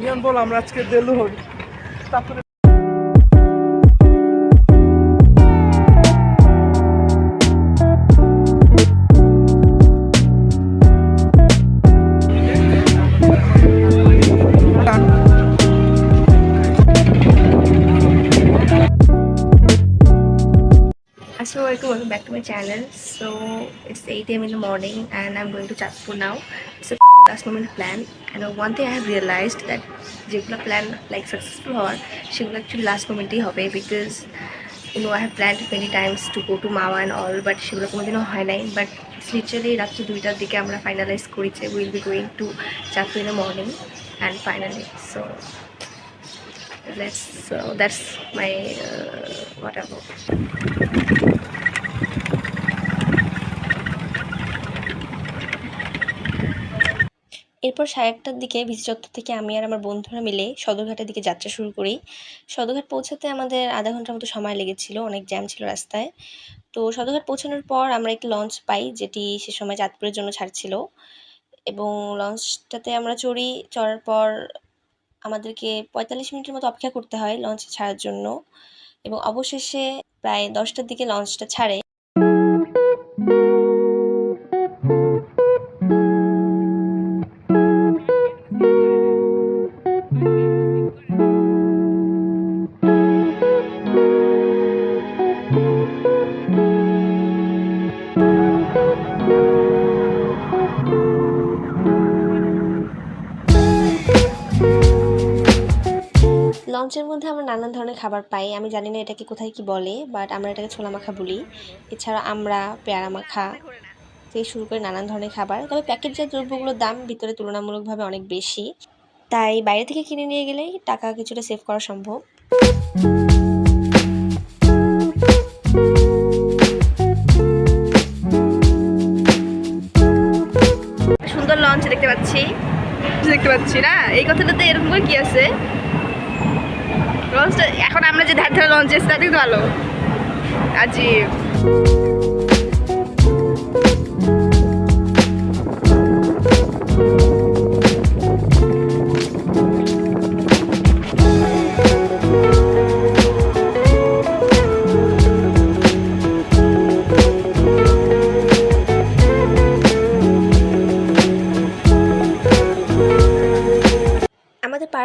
নিয়ন বল আমরা আজকে দেলুর তারপরে Assalamualaikum, welcome back to my channel. So it's 8 am in the morning and I'm going to Chatpur now. It's last moment plan and one thing I have realised that যেগুলো plan like successful হওয়ার সেগুলো actually last মোমেন্টেই হবে because you know I have planned many times to go to Mawa and all but সেগুলো কোনোদিনও হয় নাই but literally রাত্রি দুইটার দিকে আমরা ফাইনালাইজ করেছি উইল বি গোয়িং টু চাকরি in morning and finally so that's that's my what about এরপর সাড়ে একটার দিকে বিসি চত্বর থেকে আমি আর আমার বন্ধুরা মিলে সদরঘাটের দিকে যাত্রা শুরু করি। সদরঘাট পৌঁছাতে আমাদের আধা ঘণ্টার মতো সময় লেগেছিল, অনেক জ্যাম ছিল রাস্তায়। তো সদরঘাট পৌঁছানোর পর আমরা একটি লঞ্চ পাই, যেটি সে সময় চাঁদপুরের জন্য ছাড়ছিল। এবং লঞ্চটাতে আমরা চড়ি, চড়ার পর আমাদেরকে পঁয়তাল্লিশ মিনিটের মতো অপেক্ষা করতে হয় লঞ্চ ছাড়ার জন্য। এবং অবশেষে প্রায় দশটার দিকে লঞ্চটা ছাড়ে। লঞ্চের মধ্যে আমরা নানান ধরনের খাবার পাই। আমি জানি না এটাকে কোথায় কি বলে বাট আমরা এটাকে ছোলা মাখা বলি। এছাড়া আমরা পেয়ারা মাখা থেকে শুরু করে নানান ধরনের খাবার। তবে প্যাকেটজাত দ্রব্যগুলোর দাম ভিতরে তুলনামূলকভাবে অনেক বেশি। তাই বাইরে থেকে কিনে নিয়ে গেলেই টাকা কিছুটা সেভ করা সম্ভব। সুন্দর লঞ্চ দেখতে পাচ্ছি। দেখতে পাচ্ছি না? এই কথাটাতে এরকম করে কি আছে? লঞ্চটা এখন আমরা যে ধার ধারে লঞ্চ এসে তো ভালো। আজিব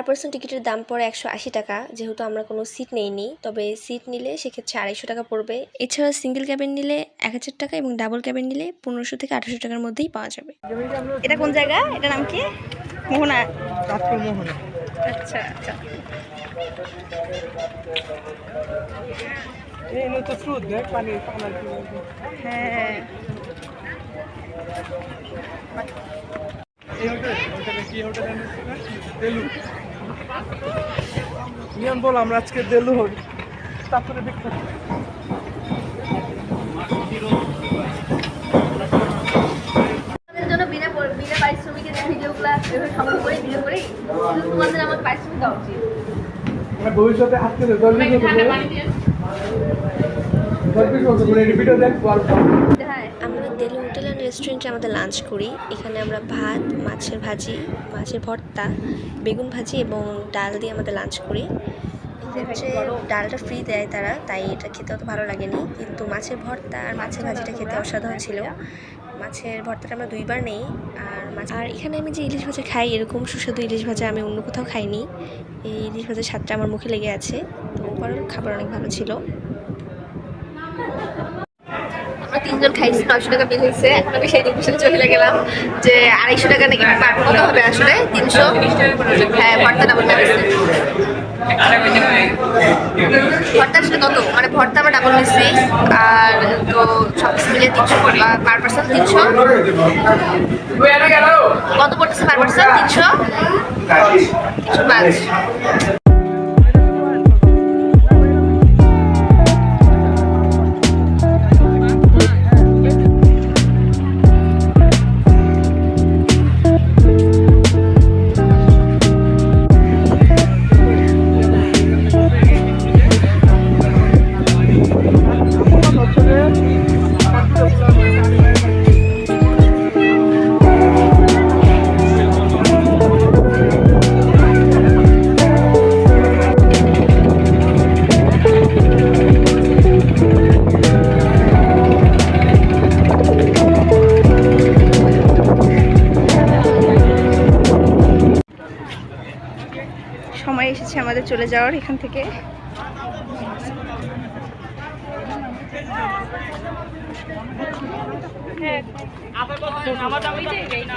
পার পার্সন টিকিটের দাম পড়ে একশো আশি টাকা। যেহেতু আমরা কোনো সিট নেইনি তবে সিট নিলে সেক্ষেত্রে আড়াইশো টাকা পড়বে। এছাড়া সিঙ্গেল ক্যাবিন নিলে এক হাজার টাকা এবং ডাবল ক্যাবিন নিলে পনেরোশো থেকে আঠারোশো টাকার মধ্যেই পাওয়া যাবে। এটা কোন জায়গা? এটা নাম কি? মোহনা। মোহনা। আচ্ছা আচ্ছা। হ্যাঁ। এই হোটেল কি হোটেল নিয়ন বল আমরা আজকে দেলুর তারপরে বিখ্যাত তোমাদের জন্য বিনা পর- বিনা পারিশ্রমিকে যে ভিডিওগুলো এভাবে সংগ্রহ করে ভিডিও করি কিন্তু তোমাদের আমার পারিশ্রমিক দেওয়া উচিত। ভবিষ্যতে আজকে এই ভিডিও দেখব আর আমরা দেলু হোটেল অ্যান্ড রেস্টুরেন্টে আমাদের লাঞ্চ করি। এখানে আমরা ভাত, মাছের ভাজি, মাছের ভর্তা, বেগুন ভাজি এবং ডাল দিয়ে আমাদের লাঞ্চ করি। হচ্ছে ডালটা ফ্রি দেয় তারা, তাই এটা খেতে অত ভালো লাগেনি। কিন্তু মাছের ভর্তা আর মাছের ভাজিটা খেতে অসাধারণ ছিল। মাছের ভর্তাটা আমরা দুইবার নেই, আর মাছ আর এখানে আমি যে ইলিশ ভাজা খাই, এরকম সুস্বাদু ইলিশ ভাজা আমি অন্য কোথাও খাইনি। এই ইলিশ ভাজার স্বাদটা আমার মুখে লেগে আছে। তো ওভারঅল খাবার অনেক ভালো ছিল। তিনজন খাইছি, নয়শো টাকা বিল হয়েছে। এখন আমি সেই ডিভিশনে চলে গেলাম যে আড়াইশো টাকা নাকি পার কত হবে আসলে? তিনশো? হ্যাঁ ভর্তা ডাবল নিয়েছে ভর্তা আসলে কত? মানে ভর্তা আমরা ডাবল নিচ্ছি আর তো সব মিলিয়ে তিনশো পার পার্সন তিনশো। কত পড়তেছে পার পার্সন তিনশো? তিনশো পাঁচ। এসেছে আমাদের চলে যাওয়ার এখান থেকে। আমার দামি জায়গায় না